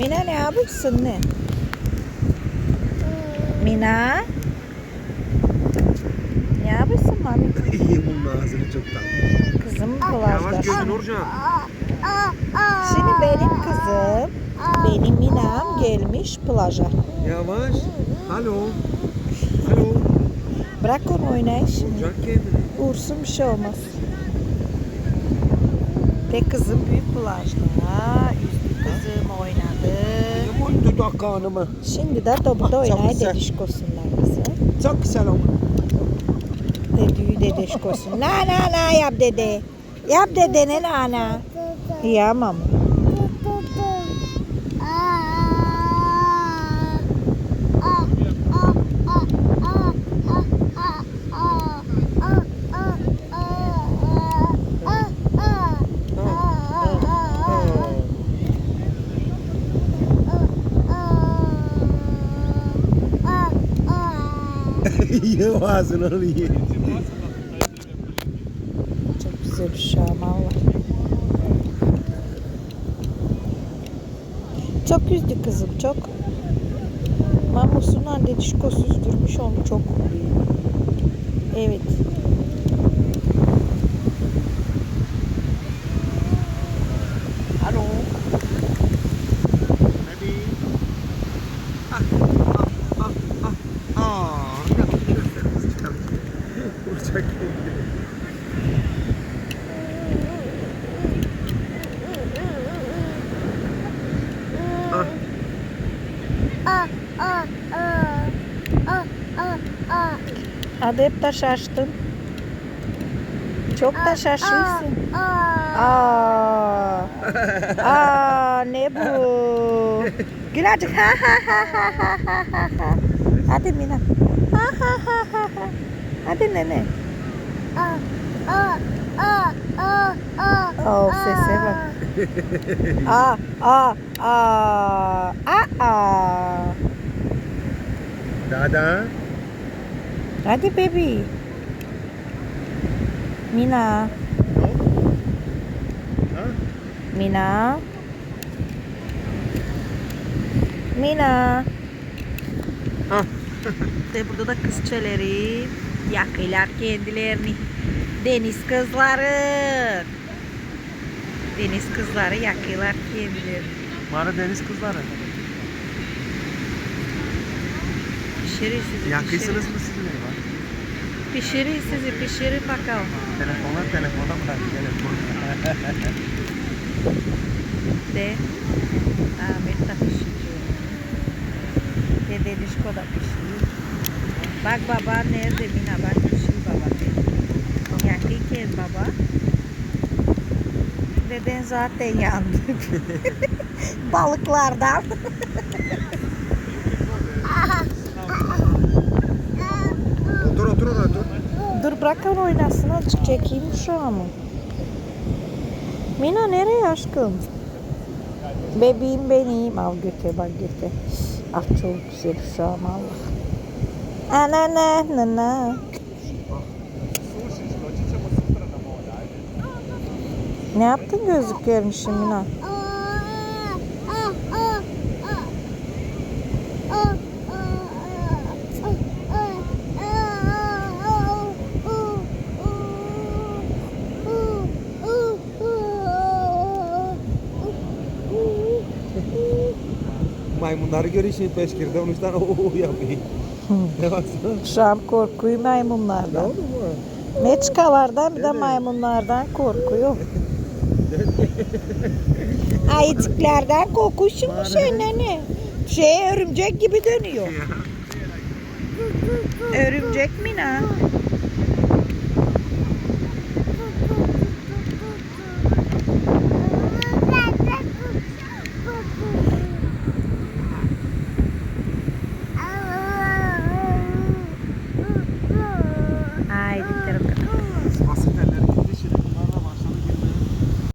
Mina ne yapıyorsun ne? Mina? Ne yapıyorsun mami? Bunun ağzını çok tatlı. Kızım Yavaş gözün Nurcan. Şimdi benim kızım, benim Minam gelmiş plaja. Yavaş. Alo. Alo. Bırak onu oynayın şimdi. Vuracak kendini. Vursun bir şey olmaz. Tek kızım büyük plajda. Üstü kızım oynadı. Yaman dudak kanımı. Şimdi de Bak, çok oynay dedişkosunlar kızım. Çok güzel ama. Dedüğü dedişkosun. Na na na yap dede. Yap dedene na na. Yapamam. Ye ağzını onu. Çok güzel bir şaman var. Çok üzdü kızım çok. Mamusundan dedişkosu üzdürmüş onu çok. Evet. Alo. Hadi. Ah, ah, ah, ah. Aa, gözlerimiz çıkardı. Ah. Hadi hep de şaştın. Çok da şaşırsın. Aa. Aa ne bu? Gül azıcık. Ha ha ha ha ha ha ha ha. Hadi Mina. Ha ha ha ha ha. Hadi nene. Oh sese bak. Aa aa aa aa aa. Dada. Hadi baby. Mina. Ha? Mina. Mina. Ah. De burada da kızçeleri yakıyorlar kendilerini. Deniz kızları. Deniz kızları yakıyorlar kendilerini. Mara deniz kızları. Pişirir sizi. Yakıysınız mı siz ne var? Pişirir, sizi pişirir bakalım. Telefona telefona bırak telefon. De. Ahmet de pişiriyor. Dede Dişko da pişiriyor. Bak baba nerede Mina bak pişir baba. Yakıyken baba. Deden zaten yandı. Balıklardan. Otur otur otur. Dur bırak onu oynasın azıcık çekeyim şu an. Mina nereye aşkım? Bebeğim benim. Al götür bak götür. Ah çok güzel şu an Allah. Ana na na na. Ne yaptın gözlüklerini şimdi Maymunları görüşün peşkirde onun. Ne baksana. Şu an korkuyu maymunlardan. oldu mu? Meçkalardan bir de maymunlardan korkuyor. Ayıcıklardan kokuşun mu sen nene? Şey örümcek gibi dönüyor. Örümcek mi ne?